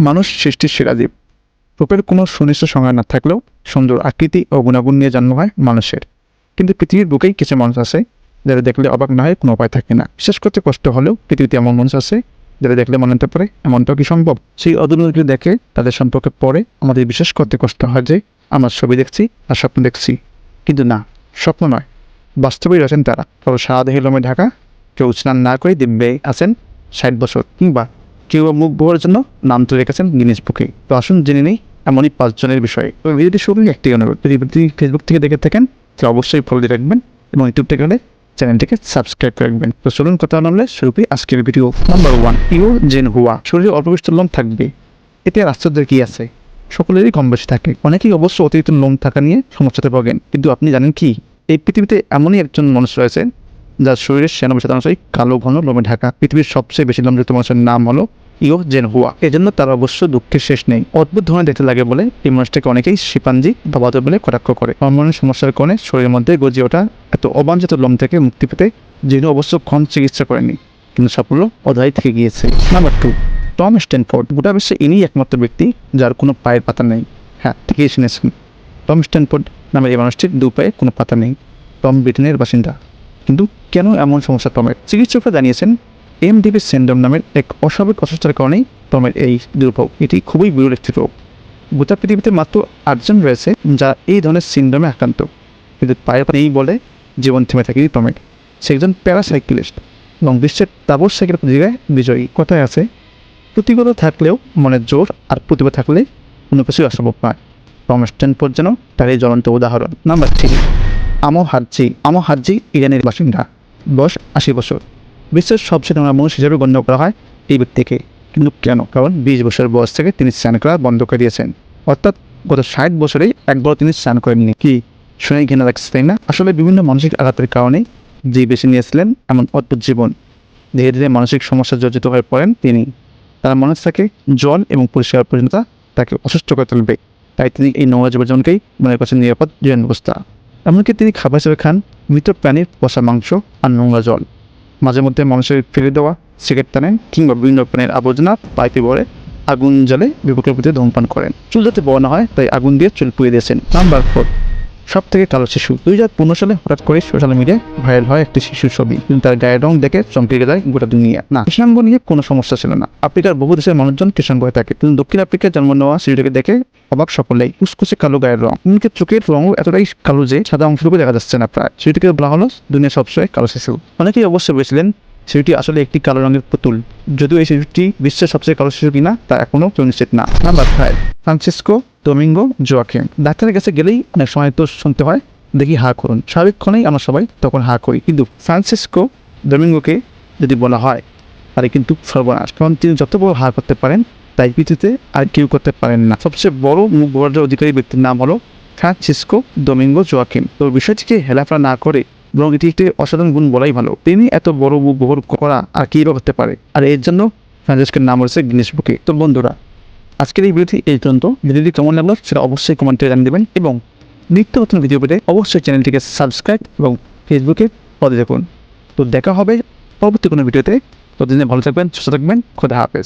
মানুষ সৃষ্টির সেরা জীব। রূপের কোনো সুনিশ্চিত সংজ্ঞা না থাকলেও সুন্দর আকৃতি ও গুণাগুণ নিয়ে জন্ম হয় মানুষের। কিন্তু পৃথিবীর বুকেই কিছু মানুষ আছে যারা দেখলে অবাক না হয় কোনো উপায় থাকে না। বিশেষ করতে কষ্ট হলেও পৃথিবীতে এমন মানুষ আছে যারা দেখলে মনে হতে পারে এমনটাও কি সম্ভব? সেই অদূরগুলো দেখে তাদের সম্পর্কে পরে আমাদের বিশ্বাস করতে কষ্ট হয় যে, আমরা ছবি দেখছি আর স্বপ্ন দেখছি। কিন্তু না, স্বপ্ন নয়। বাস্তবেই রয়েছেন তারা। তবে সারা দেহে লোমে ঢাকা, কেউ স্নান না করে দিব্যে আছেন ষাট বছর কিংবা কেউ মুখ বোয়ার জন্য নাম তুলে রেখেছেন গিনিস বুকে। তো আসুন জেনে নেই এমনই পাঁচজনের বিষয়ে। তো ভিডিওটি শুরু একটি অনুরোধ, যদি ফেসবুক থেকে দেখে থাকেন, তাহলে অবশ্যই ফলো দিয়ে রাখবেন এবং ইউটিউব থেকে হলে চ্যানেলটিকে সাবস্ক্রাইব করে রাখবেন। তো চলুন কথা নামলে শুরু করি আজকের video number one Yu Zhenhua শরীরে অল্প বিস্তর লোম থাকবে, এতে আশ্চর্যের কি আছে? সকলেরই কম বেশি থাকে। অনেকেই অবশ্য অতিরিক্ত লোম থাকা নিয়ে সমস্যাতে ভোগেন। কিন্তু আপনি জানেন কি? এই পৃথিবীতে এমনই একজন মানুষ রয়েছে, যার শরীরের সেনাবে শতাংশই কালো ঘন লোমে ঢাকা। পৃথিবীর সবচেয়ে বেশি লোমযুক্ত মানুষের নাম হলো ইও জেন হুয়া। এজন্য তার অবশ্য দুঃখের শেষ নেই। অদ্ভুত ধরনের দেখতে লাগে বলে এই মানুষটাকে অনেকেই শিপাঞ্জি বা বাদর বলে কটাক্ষ করে। হরমোনের সমস্যার কারণে শরীরের মধ্যে গজিয়ে ওঠা এত অবাঞ্ছিত লোম থেকে মুক্তি পেতে যিনি অবশ্য ক্ষণ চিকিৎসা করেনি, কিন্তু সাফল্য অধায় থেকে গিয়েছে। নাম্বার টু টম স্ট্যানফোর্ড গোটা বিশ্বে ইনি একমাত্র ব্যক্তি যার কোনো পায়ের পাতা নেই। হ্যাঁ ঠিকই শুনেছেন। টম স্ট্যানফোর্ড নামের এই মানুষটির দু পায়ে কোনো পাতা নেই। টম ব্রিটেনের বাসিন্দা। কিন্তু কেন এমন সমস্যা টমের চিকিৎসকরা জানিয়েছেন এম ডিবি সিন্ড্রোম নামের এক অস্বাভাবিক অসুস্থতার কারণেই টমের এই দুর্ভোগ। এটি খুবই বিরল একটি রোগ। গোটা পৃথিবীতে মাত্র আটজন রয়েছে যা এই ধরনের সিন্ড্রোমে আক্রান্ত। কিন্তু পায়ে নেই বলে জীবন থেমে থাকে টমের সে একজন প্যারাসাইক্লিস্ট। এবং বিশ্বের তাবর সাইকেল প্রতিযোগিতায় বিজয়ী। কথায় আছে প্রতিকূলতা থাকলেও মনের জোর আর প্রতিভা থাকলে কোনো কিছুই অসম্ভব নয়। টম স্ট্যানফোর্ড যেন তার এই জ্বলন্ত উদাহরণ। নাম্বার থ্রি আমো হাজি আমো হাজি ইরানের বাসিন্দা। বয়স আশি বছর। বিশ্বের সবচেয়ে নোংরা মানুষ হিসেবে গণ্য করা হয় এই ব্যক্তিকে। কিন্তু কেন? কারণ বিশ বছর বয়স থেকে তিনি স্নান করা বন্ধ করে দিয়েছেন। অর্থাৎ গত ষাট বছরেই একবার তিনি স্নান করেননি। কি? শুনেই ঘৃণা লাগছে, তাই না? আসলে বিভিন্ন মানসিক আঘাতের কারণে যে বেছে নিয়েছিলেন, এমন অদ্ভুত জীবন। ধীরে ধীরে মানসিক সমস্যা জর্জিত হয়ে পড়েন তিনি। তার মনে থাকে জল এবং পরিষ্কার পরিচ্ছন্নতা তাকে অসুস্থ করে তুলবে। তাই তিনি এই নোংরা জীবনকেই মনে করছেন নিরাপদ জীবন ব্যবস্থা। এমনকি তিনি খাবার হিসেবে খান মৃত প্রাণীর পচা মাংস আর নোংরা জল। মাঝে মধ্যে মানুষের ফেলে দেওয়া সিগারেট টানেন কিংবা বিভিন্ন রকমের আবর্জনা পাইপে ভরে আগুন জ্বালে বিপক্ষের প্রতি ধূমপান করেন। চুল যাতে বড় না হয়, তাই আগুন দিয়ে চুল পুড়িয়ে দিয়েছেন। নাম্বার ফোর সব থেকে কালো শিশু। দুই হাজার পনেরো সালে হঠাৎ করে সোশ্যাল মিডিয়ায় ভাইরাল হয় একটি শিশুর ছবি। কিন্তু তার গায়ের রং দেখে চমকে যায় গোটা দুনিয়া। না, কৃষ্ণাঙ্গ নিয়ে কোনো সমস্যা ছিল না। আফ্রিকার বহু দেশের মানুষজন কৃষ্ণাঙ্গ হয়ে থাকে। কিন্তু দক্ষিণ আফ্রিকায় জন্ম নেওয়া শিশুটিকে দেখে অবাক সকলেই। কুচকুচে কালো গায়ের রং। এমনকি চোখের রঙও এতটাই কালো যে সাদা অংশটুকু দেখা যাচ্ছে না প্রায়। শিশুটিকে বলা হলো দুনিয়া সবসময় কালো শিশু। অনেকেই অবশ্যই বলেছিলেন শিশুটি আসলে একটি কালো রঙের পুতুল। যদিও এই শিশুটি বিশ্বের সবচেয়ে কালো শিশু কিনা তা এখনও কেউ নিশ্চিত না। Number five Francisco Domingo Joaquim ডাক্তারের কাছে গেলেই অনেক সময় তো শুনতে হয়, দেখি হা করুন। স্বাভাবিকক্ষণেই আমরা সবাই তখন হা করি। কিন্তু ফ্রান্সিসকো ডোমিঙ্গোকে যদি বলা হয়, তাহলে কিন্তু সর্বনাশ। কারণ তিনি যত বড় হা করতে পারেন, তাই পৃথিবীতে আর কেউ করতে পারেন না। সবচেয়ে বড় মুখ বর্জ্য অধিকারী ব্যক্তির নাম হলো ফ্রান্সিসকো ডোমিঙ্গো জোয়াকিম তো বিষয়টিকে হেলাফেলা না করে বরং এটি একটি অসাধারণ গুণ বলাই ভালো। তিনি এত বড় মুখ বহর করা আর কী করতে পারে? আর এর জন্য ফ্রান্সিসকোর নাম রয়েছে গিনেস বুকে তো বন্ধুরা আজকের এই ভিডিওটি এই পর্যন্ত। ভিডিওটি কেমন লাগল সেটা অবশ্যই কমেন্টে জানিয়ে দেবেন এবং নিত্য নতুন ভিডিও পেতে অবশ্যই চ্যানেলটিকে সাবস্ক্রাইব এবং ফেসবুকে পদে দেখুন তো দেখা হবে পরবর্তী কোনো ভিডিওতে। ততদিনে ভালো থাকবেন, সুস্থ থাকবেন, খোদা হাফেজ।